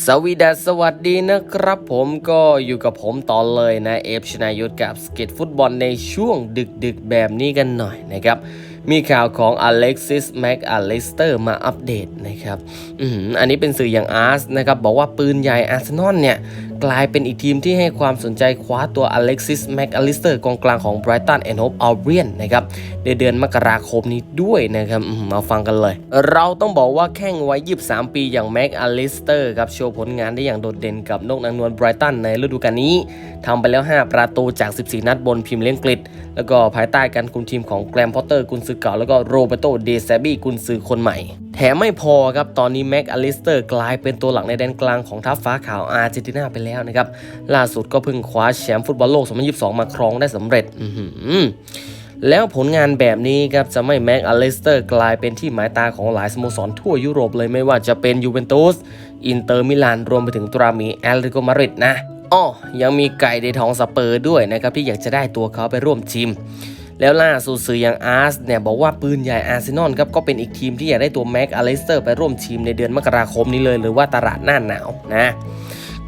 สวีดัสสวัสดีนะครับผมก็อยู่กับผมต่อเลยนะ เอฟชนายุทธกับสเก็ตฟุตบอลในช่วงดึกๆแบบนี้กันหน่อยนะครับ มีข่าวของอเล็กซิสแม็กอเลสเตอร์มาอัปเดตนะครับอืมอันนี้เป็นสื่ออย่างอาร์สนะครับบอกว่าปืนใหญ่อาร์เซนอลเนี่ย กลายเป็นอีกทีมที่ให้ความสนใจคว้าตัวอเล็กซิสแม็กอลิสเตอร์กองกลางของไบรตันแอนด์โฮปอัลเบียนนะครับในเดือนมกราคมนี้ด้วยนะครับมาฟังกันเลย เราต้องบอกว่าแข้งวัย 23 ปีอย่างแม็กอลิสเตอร์ครับโชว์ผลงานได้อย่างโดดเด่นกับนกนางนวลไบรตันในฤดูกาลนี้ทำไปแล้ว 5 ประตูจาก 14 นัดบนพิมพ์เลี้ยงกฤษแล้วก็ภายใต้การคุมทีมของแกรมพอตเตอร์กุนซือเก่าแล้วก็โรเบโตเดซบี้กุนซือคนใหม่ แถมไม่พอครับ ตอนนี้แม็กอลิสเตอร์กลายเป็นตัวหลักในแดนกลางของทัพฟ้าขาวอาร์เจนตินาไปแล้วนะครับ ล่าสุดก็เพิ่งคว้าแชมป์ฟุตบอลโลก 2022 มาครองได้สำเร็จอืแล้วผลงานแบบนี้ครับจะไม่แม็กอลิสเตอร์กลายเป็นที่หมายตาของหลายสโมสรทั่วยุโรปเลยไม่ว่าจะเป็นยูเวนตุส อินเตอร์มิลาน รวมไปถึงตรามีแอลริโกมาริดนะอ้อยังมีไก่ในท้องสเปอร์ด้วยนะครับที่อยากจะได้ตัวเขาไปร่วมทีม แล้วล่าสุดสื่ออย่างอาร์สเนี่ยบอกว่าปืนใหญ่อาร์เซนอลครับก็เป็นอีกทีมที่อยากได้ตัวแม็กอเลสเตอร์ไปร่วมทีมในเดือนมกราคมนี้เลย หรือว่าตลาดหน้าหนาวนะ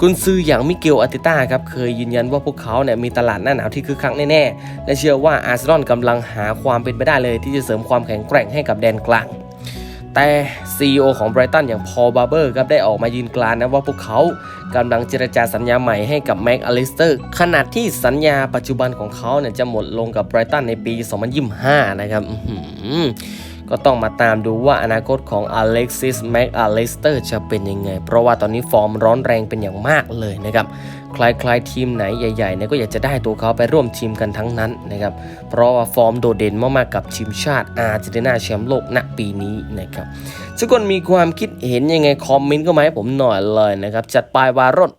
กุนซืออย่างมิเกลอาติต้าครับเคยยืนยันว่าพวกเขาเนี่ยมีตลาดหน้าหนาวที่คึกคักแน่ๆ และเชื่อว่าอาร์เซนอลกำลังหาความเป็นไปได้เลยที่จะเสริมความแข็งแกร่งให้กับแดนกลาง แต่ CEO ของไบรตันอย่างพอลบาร์เบอร์ครับได้ออกมายืนกลานนะว่าพวกเขากำลังเจรจาสัญญาใหม่ให้กับแม็กอลิสเตอร์ขณะที่สัญญาปัจจุบันของเขาเนี่ยจะหมดลงกับไบรตันในปี 2025 นะครับ ก็ต้องมาตามดูว่าอนาคตของอเล็กซิสแม็กอลิสเตอร์จะเป็นยังไง เพราะว่าตอนนี้ฟอร์มร้อนแรงเป็นอย่างมากเลยนะครับคล้ายๆทีมไหนใหญ่ๆเนี่ยก็อยากจะได้ตัวเขาไปร่วมทีมกันทั้งนั้นนะครับเพราะว่าฟอร์มโดดเด่นมากๆกับทีมชาติอาร์เจนตินาแชมป์โลกณปีนี้นะครับทุกคนมีความคิดเห็นยังไงคอมเมนต์ก็มาให้ผมหน่อยเลยนะครับจัดไปวารถ